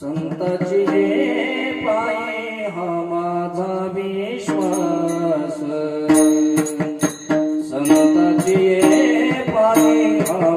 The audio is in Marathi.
संताची पाई पायी हा माझा विश्वास. संताची हे पायी हा